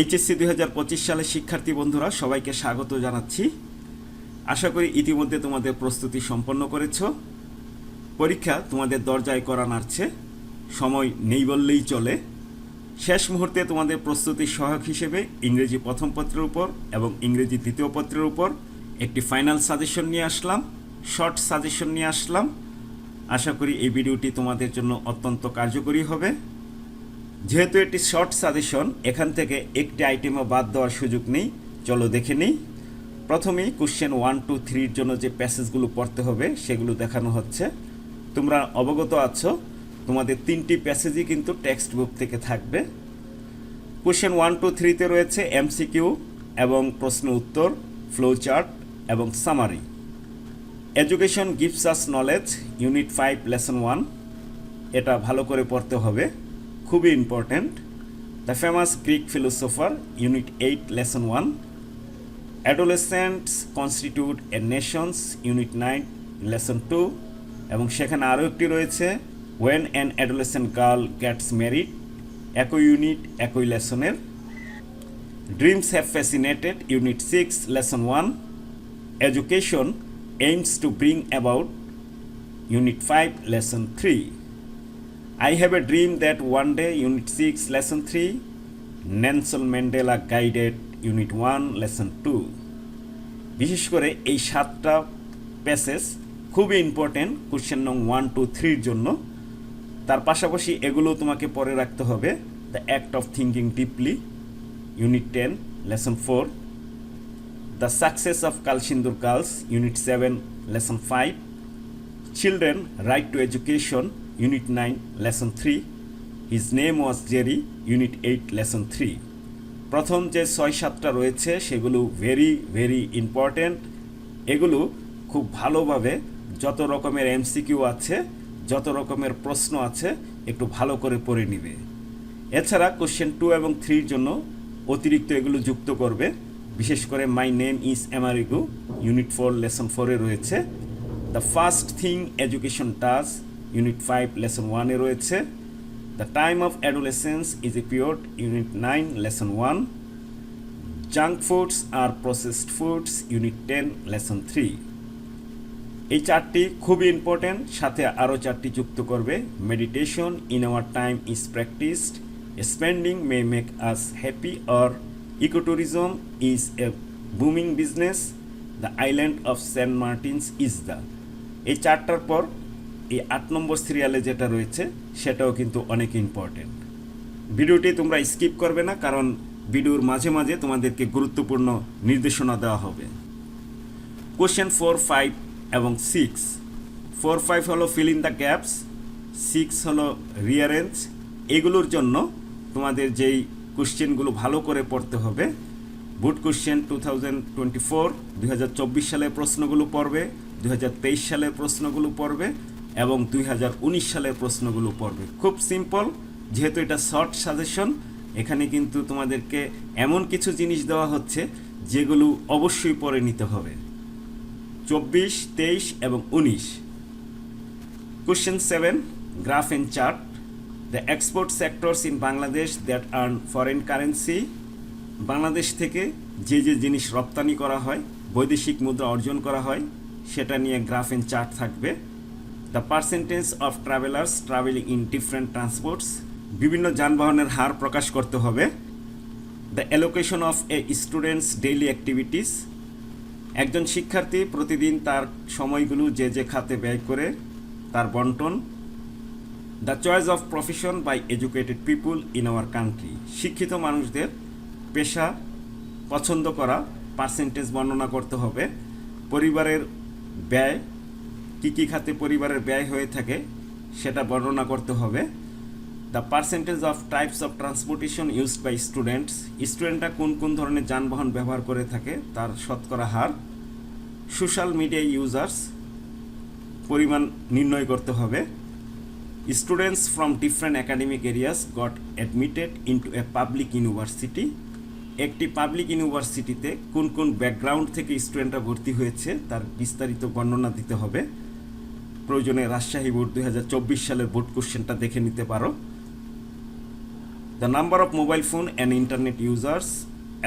HSC দুই হাজার পঁচিশ শিক্ষার্থী বন্ধুরা, সবাইকে স্বাগত জানাচ্ছি। আশা করি ইতিমধ্যে তোমাদের প্রস্তুতি সম্পন্ন করেছ। পরীক্ষা তোমাদের দরজায় করা নাড়ছে। সময় নেই বললেই চলে। শেষ মুহূর্তে তোমাদের প্রস্তুতির সহায়ক হিসেবে ইংরেজি প্রথম পত্রের উপর এবং ইংরেজি দ্বিতীয় পত্রের উপর একটি ফাইনাল সাজেশন নিয়ে আসলাম, শর্ট সাজেশন নিয়ে আসলাম। আশা করি এই ভিডিওটি তোমাদের জন্য অত্যন্ত কার্যকরী হবে। যেহেতু এটি শর্ট সাজেশন এখান থেকে একটি আইটেমও বাদ দেওয়ার সুযোগ নেই। চলো দেখে নিই। প্রথমেই কোশ্চেন ওয়ান টু থ্রির জন্য যে প্যাসেজগুলো পড়তে হবে, সেগুলো দেখানো হচ্ছে। তোমরা অবগত আছো, তোমাদের তিনটি প্যাসেজই কিন্তু টেক্সট বুক থেকে থাকবে। কোশ্চেন ওয়ান টু থ্রিতে রয়েছে এমসিকিউ এবং প্রশ্ন উত্তর ফ্লো চার্ট এবং summary education gives us knowledge unit five lesson one এটা ভালো করে পড়তে হবে। খুবই important the famous Greek philosopher unit eight lesson one adolescents constitute a nations unit nine lesson two এবং সেখানে আরও একটি রয়েছে when an adolescent girl gets married একই ইউনিট একই লেসনের। Dreams have fascinated unit six lesson one education aims to bring about unit five lesson three I have a dream that one day, Unit 6, Lesson 3, Nelson Mandela Guided, Unit 1, Lesson 2. বিশেষ করে এই সাতটা passage খুবই important question নং one two থ্রির জন্য। তার পাশাপাশি এগুলো তোমাকে পরে রাখতে হবে। The act of thinking deeply unit ten lesson four the success of Kalsindur girls unit seven lesson five Children Right to Education, Unit 9, Lesson 3. His name was Jerry, Unit 8, Lesson 3. প্রথম যে ছয় সাতটা রয়েছে সেগুলো ভেরি ভেরি ইম্পর্ট্যান্ট এগুলো খুব ভালোভাবে যত রকমের এমসিকিউ আছে যত রকমের প্রশ্ন আছে একটু ভালো করে পড়ে নিবে এছাড়া কোশ্চেন টু এবং থ্রির জন্য অতিরিক্ত এগুলো যুক্ত করবে বিশেষ করে my name is Emarigu unit four lesson ফোরে রয়েছে the first thing education does unit five lesson ওয়ানে রয়েছে the time of adolescence is a period unit nine lesson one junk foods R processed foods unit ten lesson three এই চারটি খুবই important সাথে আরও চারটি যুক্ত করবে। Meditation in our time is practised spending may make us happy or ecotourism is a booming business the island of Saint Martin's is the এই চারটার পর এই আট নম্বর সিরিয়ালে যেটা রয়েছে, সেটাও কিন্তু অনেক ইম্পর্টেন্ট ভিডিওটি তোমরা স্কিপ করবে না, কারণ ভিডিওর মাঝে মাঝে তোমাদেরকে গুরুত্বপূর্ণ নির্দেশনা দেওয়া হবে। কোশ্চেন ফোর ফাইভ এবং সিক্স ফোর ফাইভ হলো fill in the gaps six হলো রিয়ারেঞ্জ এগুলোর জন্য তোমাদের যেই কোশ্চেনগুলো ভালো করে পড়তে হবে বুট question two thousand twenty four সালের প্রশ্নগুলো পড়বে দু হাজার তেইশ সালের প্রশ্নগুলো পড়বে এবং দুই হাজার উনিশ সালের প্রশ্নগুলো পড়বে। খুব সিম্পল যেহেতু এটা শর্ট সাজেশন এখানে কিন্তু তোমাদেরকে এমন কিছু জিনিস দেওয়া হচ্ছে, যেগুলো অবশ্যই পরে নিতে হবে। চব্বিশ, তেইশ এবং উনিশ। Question seven graph and chart the export sectors in Bangladesh that earn foreign currency Bangladesh থেকে যে যে জিনিস রপ্তানি করা হয়, বৈদেশিক মুদ্রা অর্জন করা হয়, সেটা নিয়ে গ্রাফ এন্ড চার্ট থাকবে। The percentage of travellers travelling in different transports বিভিন্ন যানবাহনের হার প্রকাশ করতে হবে। The allocation of a students daily activities একজন শিক্ষার্থী প্রতিদিন তার সময়গুলো যে যে খাতে ব্যয় করে, তার বন্টন। The choice of profession by educated people in our country শিক্ষিত মানুষদের পেশা পছন্দ করা পার্সেন্টেজ বর্ণনা করতে হবে। পরিবারের ব্যয় কী কী খাতে পরিবারের ব্যয় হয়ে থাকে সেটা বর্ণনা করতে হবে। The percentage of types of transportation used by students স্টুডেন্টরা কোন কোন ধরনের যানবাহন ব্যবহার করে থাকে, তার শতকরা হার। সোশ্যাল মিডিয়া ইউজার্স পরিমাণ নির্ণয় করতে হবে। Students from different academic areas got admitted into a public university একটি পাবলিক ইউনিভার্সিটিতে কোন কোন ব্যাকগ্রাউন্ড থেকে স্টুডেন্টরা ভর্তি হয়েছে, তার বিস্তারিত বর্ণনা দিতে হবে। প্রয়োজনে রাজশাহী বোর্ড দুই হাজার চব্বিশ সালের বোর্ড কোশ্চেনটা দেখে নিতে পারো। The number of mobile phone and internet users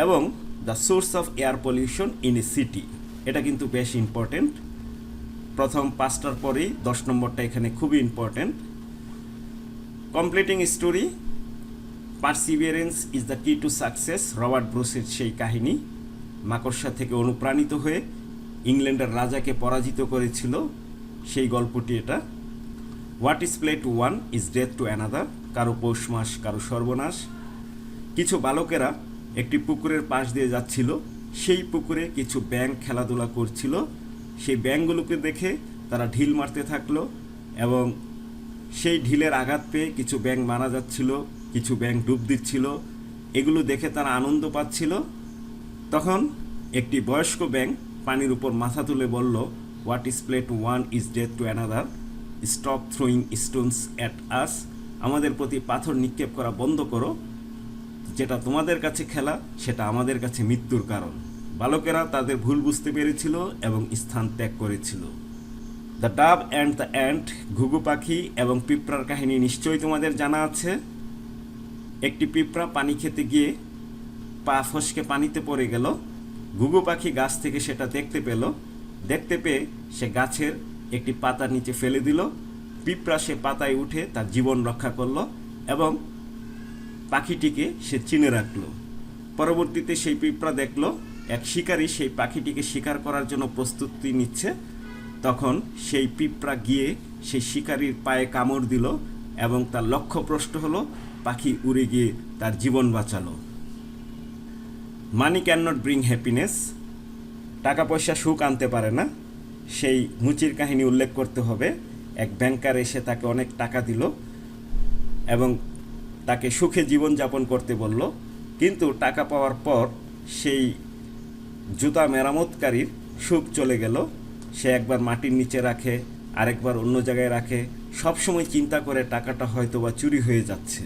এবং the source of air pollution in a city এটা কিন্তু বেশ ইম্পর্টেন্ট প্রথম পাঁচটার পরেই দশ নম্বরটা এখানে খুবই important completing story perseverance is the key to success Robert ব্রুসের সেই কাহিনী। মাকড়সা থেকে অনুপ্রাণিত হয়ে ইংল্যান্ডের রাজাকে পরাজিত করেছিল। সেই গল্পটি এটা। What is play to one is death to another কারও পৌষ মাস, কারও সর্বনাশ। কিছু বালকেরা একটি পুকুরের পাশ দিয়ে যাচ্ছিল। সেই পুকুরে কিছু ব্যাঙ খেলাধুলা করছিল। সেই ব্যাঙগুলোকে দেখে তারা ঢিল মারতে থাকল এবং সেই ঢিলের আঘাত পেয়ে কিছু ব্যাঙ মারা যাচ্ছিল, কিছু ব্যাঙ ডুব দিচ্ছিল। এগুলো দেখে তারা আনন্দ পাচ্ছিল। তখন একটি বয়স্ক ব্যাঙ পানির উপর মাথা তুলে বলল what is play to one is death to another stop throwing stones at us আমাদের প্রতি পাথর নিক্ষেপ করা বন্ধ করো। যেটা তোমাদের কাছে খেলা, সেটা আমাদের কাছে মৃত্যুর কারণ। বালকেরা তাদের ভুল বুঝতে পেরেছিল এবং স্থান ত্যাগ করেছিল। দ্য ডাব অ্যান্ড দ্য অ্যান্ট ঘুঘু পাখি এবং পিঁপড়ার কাহিনী নিশ্চয়ই তোমাদের জানা আছে। একটি পিঁপড়া পানি খেতে গিয়ে পা ফসকে পানিতে পড়ে গেল। ঘুঘু পাখি গাছ থেকে সেটা দেখতে পেল। দেখতে পেয়ে সে গাছের একটি পাতা নিচে ফেলে দিল। পিঁপড়া সে পাতায় উঠে তার জীবন রক্ষা করল এবং পাখিটিকে সে চিনে রাখল। পরবর্তীতে সেই পিঁপড়া দেখল, এক শিকারী সেই পাখিটিকে শিকার করার জন্য প্রস্তুতি নিচ্ছে। তখন সেই পিঁপড়া গিয়ে সেই শিকারীর পায়ে কামড় দিল এবং তার লক্ষ্যপ্রষ্ট হলো, পাখি উড়ে গিয়ে তার জীবন বাঁচালো। Money can not bring happiness. টাকা পয়সা সুখ আনতে পারে না। সেই মুচির কাহিনী উল্লেখ করতে হবে। এক ব্যাংকার এসে তাকে অনেক টাকা দিল এবং তাকে সুখে জীবনযাপন করতে বলল। কিন্তু টাকা পাওয়ার পর সেই জুতা মেরামতকারীর সুখ চলে গেল। সে একবার মাটির নিচে রাখে, আরেকবার অন্য জায়গায় রাখে। সবসময় চিন্তা করে টাকাটা হয়তো বা চুরি হয়ে যাচ্ছে।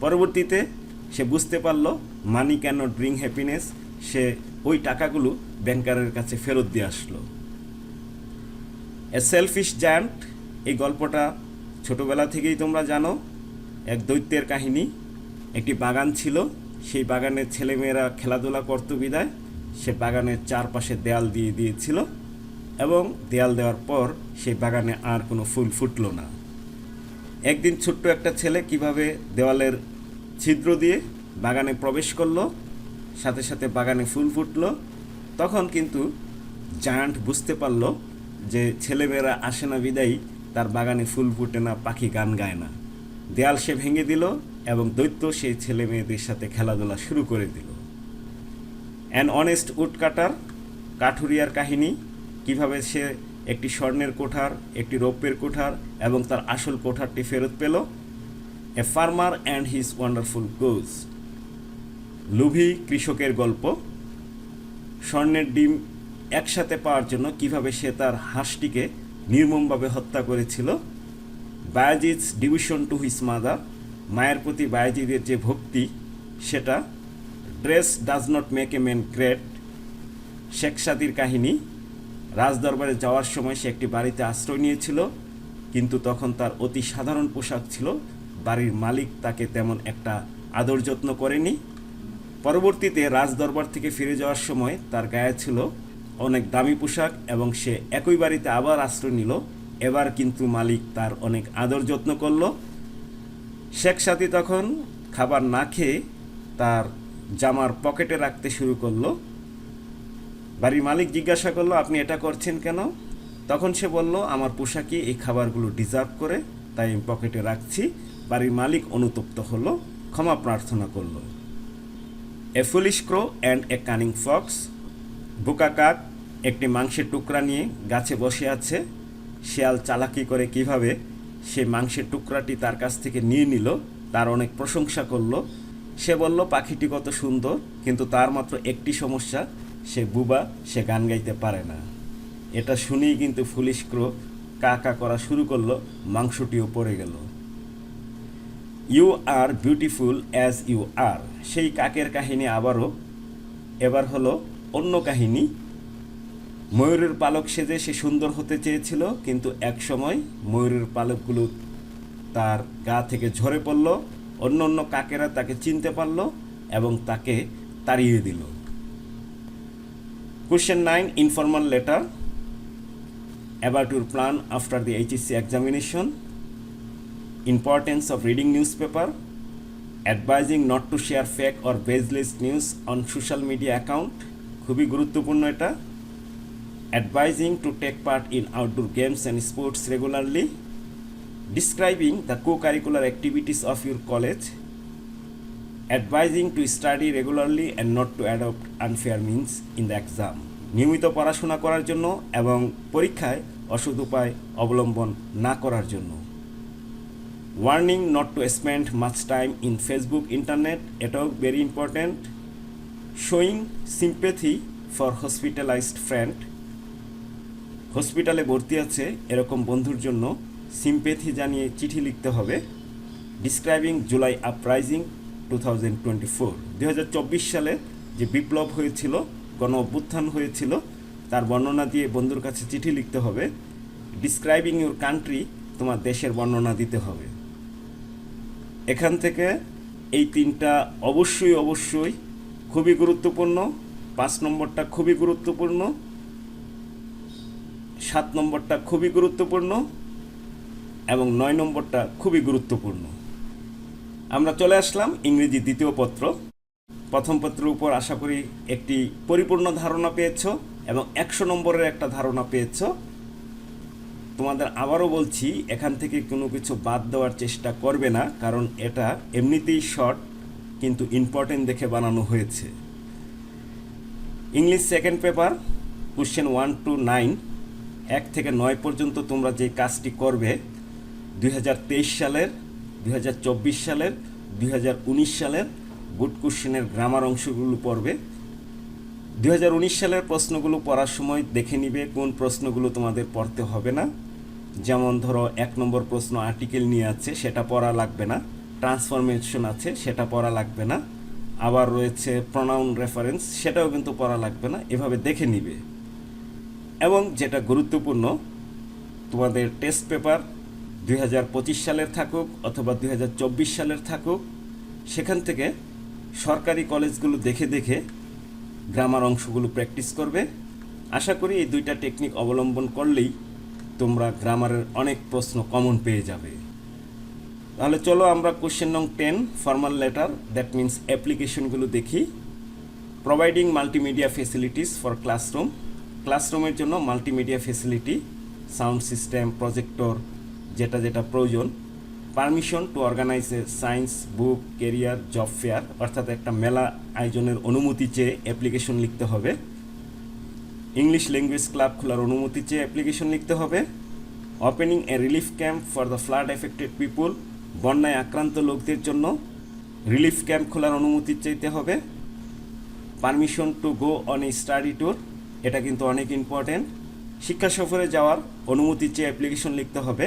পরবর্তীতে সে বুঝতে পারল, money can not bring happiness. সে ওই টাকাগুলো ব্যাংকারের কাছে ফেরত দিয়ে আসলো। এ সেলফিশ জায়ান্ট এই গল্পটা ছোটবেলা থেকেই তোমরা জানো। এক দৈত্যের কাহিনী। একটি বাগান ছিল। সেই বাগানের ছেলেমেয়েরা খেলাধুলা করতো বিদায়। সে বাগানের চারপাশে দেয়াল দিয়ে দিয়েছিল এবং দেয়াল দেওয়ার পর সেই বাগানে আর কোনো ফুল ফুটলো না। একদিন ছোট্ট একটা ছেলে কীভাবে দেওয়ালের ছিদ্র দিয়ে বাগানে প্রবেশ করল, সাথে সাথে বাগানে ফুল ফুটলো তখন কিন্তু জায়ান্ট বুঝতে পারল যে ছেলেমেয়েরা আসে না বিদায়ী, তার বাগানে ফুল ফুটে না, পাখি গান গায় না। দেয়াল সে ভেঙে দিল এবং দৈত্য সেই ছেলে মেয়েদের সাথে খেলাধুলা শুরু করে দিল। অ্যান অনেস্ট উড কাটার কাঠুরিয়ার কাহিনী, কীভাবে সে একটি স্বর্ণের কোঠার, একটি রৌপ্যের কোঠার এবং তার আসল কোঠারটি ফেরত পেল? A farmer and his wonderful goose লুভি কৃষকের গল্প। স্বর্ণের ডিম একসাথে পাওয়ার জন্য কীভাবে সে তার হাঁসটিকে নির্মমভাবে হত্যা করেছিল Bayazid's devotion to his mother, মায়ের প্রতি বায়াজিদের যে ভক্তি, সেটা dress does not make a man great, Sheikh সাদির কাহিনী, রাজদরবারে যাওয়ার সময় সে একটি বাড়িতে আশ্রয় নিয়েছিল, কিন্তু তখন তার অতি সাধারণ পোশাক ছিল, বাড়ির মালিক তাকে তেমন একটা আদর যত্ন করেনি। পরবর্তীতে রাজদরবার থেকে ফিরে যাওয়ার সময় তার গায়ে ছিল অনেক দামি পোশাক এবং সে একই বাড়িতে আবার আশ্রয় নিল। এবার কিন্তু মালিক তার অনেক আদর যত্ন করল। শেখ সাথী তখন খাবার না খেয়ে তার জামার পকেটে রাখতে শুরু করল। বাড়ির মালিক জিজ্ঞাসা করল, আপনি এটা করছেন কেন? তখন সে বলল, আমার পোশাকই এই খাবারগুলো ডিজার্ভ করে, তাই আমি পকেটে রাখছি। বাড়ির মালিক অনুতপ্ত হলো, ক্ষমা প্রার্থনা করল। A foolish crow and a cunning fox বোকা কাক, একটি মাংসের টুকরা নিয়ে গাছে বসে আছে, শিয়াল চালাকি করে কীভাবে সে মাংসের টুকরাটি তার কাছ থেকে নিয়ে নিল, তার অনেক প্রশংসা করল। সে বলল, পাখিটি কত সুন্দর, কিন্তু তার মাত্র একটি সমস্যা, সে বুবা, সে গান গাইতে পারে না। এটা শুনেই কিন্তু ফুলিশ ক্রো কা কা করা শুরু করল, মাংসটিও পড়ে গেল। You are beautiful as you are সেই কাকের কাহিনী আবারও এবার হলো অন্য কাহিনী। ময়ূরের পালক সেজে সে সুন্দর হতে চেয়েছিল কিন্তু এক সময় ময়ূরের পালকগুলো তার গা থেকে ঝরে পড়ল অন্য অন্য কাকেরা তাকে চিনতে পারল এবং তাকে তাড়িয়ে দিল। Question nine informal letter about your plan after the HSC examination, importance of reading newspaper, advising not to share fake or baseless news on social media account খুবই গুরুত্বপূর্ণ এটা advising to take part in outdoor games and sports regularly describing the co-curricular activities of your college advising to study regularly and not to adopt unfair means in the exam নিয়মিত পড়াশোনা করার জন্য এবং পরীক্ষায় অসৎ উপায় অবলম্বন না করার জন্য warning not to spend much time in Facebook internet এটাও very important showing sympathy for hospitalized friend হসপিটালে ভর্তি আছে, এরকম বন্ধুর জন্য সিম্পেথি জানিয়ে চিঠি লিখতে হবে। Describing July uprising two thousand twenty four সালে যে বিপ্লব হয়েছিল, গণ অভ্যুত্থান হয়েছিল, তার বর্ণনা দিয়ে বন্ধুর কাছে চিঠি লিখতে হবে। ডিসক্রাইবিং ইউর কান্ট্রি তোমার দেশের বর্ণনা দিতে হবে। এখান থেকে এই তিনটা অবশ্যই অবশ্যই খুবই গুরুত্বপূর্ণ। পাঁচ নম্বরটা খুবই গুরুত্বপূর্ণ। সাত নম্বরটা খুবই গুরুত্বপূর্ণ। এবং নয় নম্বরটা খুবই গুরুত্বপূর্ণ। আমরা চলে আসলাম ইংরেজি দ্বিতীয় পত্র। প্রথম পত্রের উপর আশা করি একটি পরিপূর্ণ ধারণা পেয়েছ এবং একশো নম্বরের একটা ধারণা পেয়েছ। তোমাদের আবারও বলছি, এখান থেকে কোনো কিছু বাদ দেওয়ার চেষ্টা করবে না, কারণ এটা এমনিতেই শর্ট কিন্তু ইম্পর্টেন্ট দেখে বানানো হয়েছে। English second paper question one two nine এক থেকে নয় পর্যন্ত তোমরা যে কাজটি করবে, দুই হাজার তেইশ সালের, দুই হাজার চব্বিশ সালের, দুই হাজার উনিশ সালের গুড কোশ্চেনের গ্রামার অংশগুলো পড়বে। দুই হাজার উনিশ সালের প্রশ্নগুলো পড়ার সময় দেখে নিবে কোন প্রশ্নগুলো তোমাদের পড়তে হবে না। যেমন ধরো, এক নম্বর প্রশ্ন আর্টিকেল নিয়ে আছে, সেটা পড়া লাগবে না। ট্রান্সফরমেশন আছে, সেটা পড়া লাগবে না। আবার রয়েছে প্রনাউন রেফারেন্স সেটাও কিন্তু পড়া লাগবে না। এভাবে দেখে নিবে। এবং যেটা গুরুত্বপূর্ণ, তোমাদের টেস্ট পেপার দুই হাজার পঁচিশ সালের থাকুক অথবা দু হাজার চব্বিশ সালের থাকুক, সেখান থেকে সরকারি কলেজগুলো দেখে দেখে গ্রামার অংশগুলো প্র্যাকটিস করবে। আশা করি এই দুইটা টেকনিক অবলম্বন করলেই তোমরা গ্রামারের অনেক প্রশ্ন কমন পেয়ে যাবে। তাহলে চলো আমরা কোশ্চেন নং ten formal letter that means অ্যাপ্লিকেশনগুলো দেখি। Providing multimedia facilities for classroom ক্লাসরুমের জন্য multimedia facility sound system projector যেটা যেটা প্রয়োজন। Permission to organize a science book career job fair অর্থাৎ একটা মেলা আয়োজনের অনুমতি চেয়ে অ্যাপ্লিকেশন লিখতে হবে। ইংলিশ ল্যাঙ্গুয়েজ ক্লাব খোলার অনুমতি চেয়ে অ্যাপ্লিকেশন লিখতে হবে। Opening a relief camp for the flood affected people বন্যায় আক্রান্ত লোকদের জন্য রিলিফ ক্যাম্প খোলার অনুমতি চাইতে হবে। Permission to go on a study tour এটা কিন্তু অনেক ইম্পর্টেন্ট শিক্ষা সফরে যাওয়ার অনুমতি চেয়ে অ্যাপ্লিকেশন লিখতে হবে।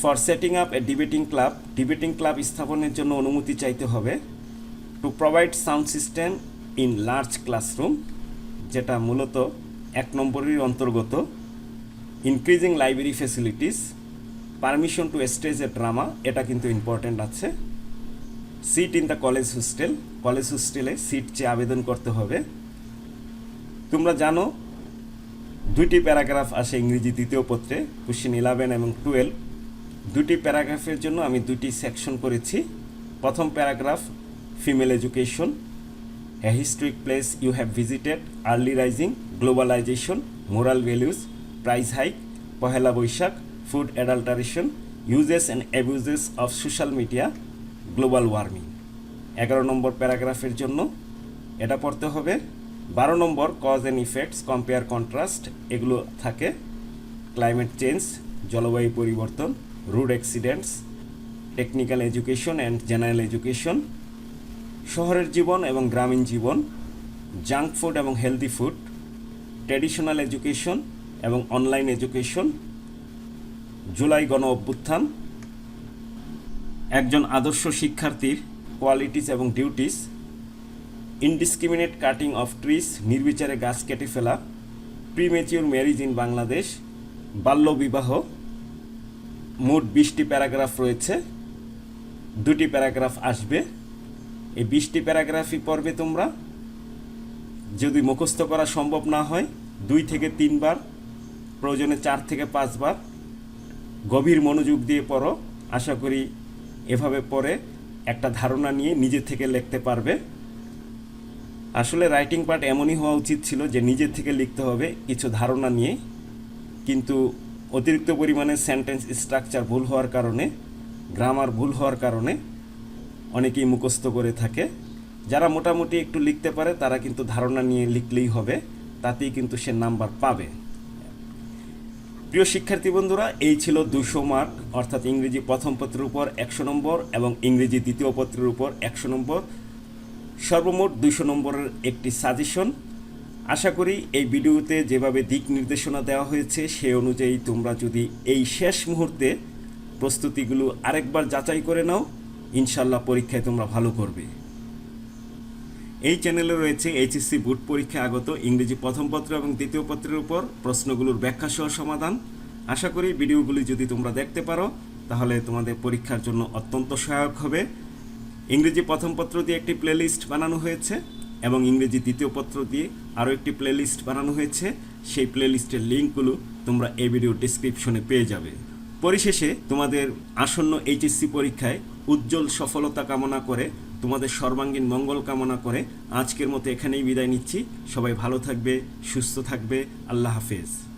For setting up a debating club debating club স্থাপনের জন্য অনুমতি চাইতে হবে। To provide sound system in large classroom যেটা মূলত এক নম্বরের অন্তর্গত increasing library facilities permission to stage a drama এটা কিন্তু ইম্পর্ট্যান্ট আছে। Seat in the college hostel college হোস্টেলে সিট চেয়ে আবেদন করতে হবে। তোমরা জানো, দুইটি প্যারাগ্রাফ আসে ইংরেজি দ্বিতীয় পত্রে কোশ্চেন ইলেভেন এবং টুয়েলভ দুটি প্যারাগ্রাফের জন্য আমি দুটি সেকশন করেছি। প্রথম paragraph female education a historic place you have visited early rising globalization moral values price hike Pohela Boishakh food adulteration uses and abuses of social media global warming এগারো নম্বর প্যারাগ্রাফের জন্য এটা পড়তে হবে। বারো নম্বর cause and effects compare contrast এগুলো থাকে। ক্লাইমেট চেঞ্জ জলবায়ু পরিবর্তন road accidents technical education and general education শহরের জীবন এবং গ্রামীণ জীবন জাঙ্ক ফুড এবং হেলদি ফুড ট্র্যাডিশনাল এডুকেশন এবং অনলাইন এডুকেশন জুলাই গণ অভ্যুত্থান, একজন আদর্শ শিক্ষার্থীর কোয়ালিটিস এবং duties indiscriminate cutting of trees নির্বিচারে গাছ কেটে ফেলা প্রিমেচিউর ম্যারিজ ইন বাংলাদেশ বাল্যবিবাহ মোট বিশটি প্যারাগ্রাফ রয়েছে, দুটি প্যারাগ্রাফ আসবে। এই বিশটি প্যারাগ্রাফই পড়বে তোমরা যদি মুখস্থ করা সম্ভব না হয়, দুই থেকে তিনবার, প্রয়োজনে চার থেকে পাঁচবার গভীর মনোযোগ দিয়ে পড়ো। আশা করি এভাবে পড়ে একটা ধারণা নিয়ে নিজে থেকে লিখতে পারবে। আসলে রাইটিং পার্ট এমনই হওয়া উচিত ছিল যে নিজের থেকে লিখতে হবে কিছু ধারণা নিয়ে। কিন্তু অতিরিক্ত পরিমাণে সেন্টেন্স স্ট্রাকচার ভুল হওয়ার কারণে, গ্রামার ভুল হওয়ার কারণে অনেকেই মুখস্থ করে থাকে। যারা মোটামুটি একটু লিখতে পারে, তারা কিন্তু ধারণা নিয়ে লিখলেই হবে। তাতেই কিন্তু সে নাম্বার পাবে। প্রিয় শিক্ষার্থী বন্ধুরা, এই ছিল দুশো মার্ক, অর্থাৎ ইংরেজি প্রথম পত্রের উপর একশো নম্বর এবং ইংরেজি দ্বিতীয় পত্রের উপর একশো নম্বর। সর্বমোট দুশো নম্বরের একটি সাজেশন। আশা করি এই ভিডিওতে যেভাবে দিক নির্দেশনা দেওয়া হয়েছে, সে অনুযায়ী তোমরা যদি এই শেষ মুহূর্তে প্রস্তুতিগুলো আরেকবার যাচাই করে নাও। ইনশাল্লাহ পরীক্ষায় তোমরা ভালো করবে। এই চ্যানেলে রয়েছে এইচএসসি বোর্ড পরীক্ষা আগত ইংরেজি প্রথম পত্র এবং দ্বিতীয় পত্রের উপর প্রশ্নগুলোর ব্যাখ্যা সহ সমাধান। আশা করি ভিডিওগুলি যদি তোমরা দেখতে পারো, তাহলে তোমাদের পরীক্ষার জন্য অত্যন্ত সহায়ক হবে। ইংরেজি প্রথম পত্র দিয়ে একটি প্লেলিস্ট বানানো হয়েছে এবং ইংরেজি দ্বিতীয় পত্র দিয়ে আরও একটি প্লেলিস্ট বানানো হয়েছে। সেই প্লেলিস্টের লিঙ্কগুলো তোমরা এই ভিডিও ডিসক্রিপশনে পেয়ে যাবে। পরিশেষে তোমাদের আসন্ন এইচএসসি পরীক্ষায় উজ্জ্বল সফলতা কামনা করে, তোমাদের সর্বাঙ্গীন মঙ্গল কামনা করে আজকের মতো এখানেই বিদায় নিচ্ছি। সবাই ভালো থাকবে, সুস্থ থাকবে। আল্লাহ হাফেজ।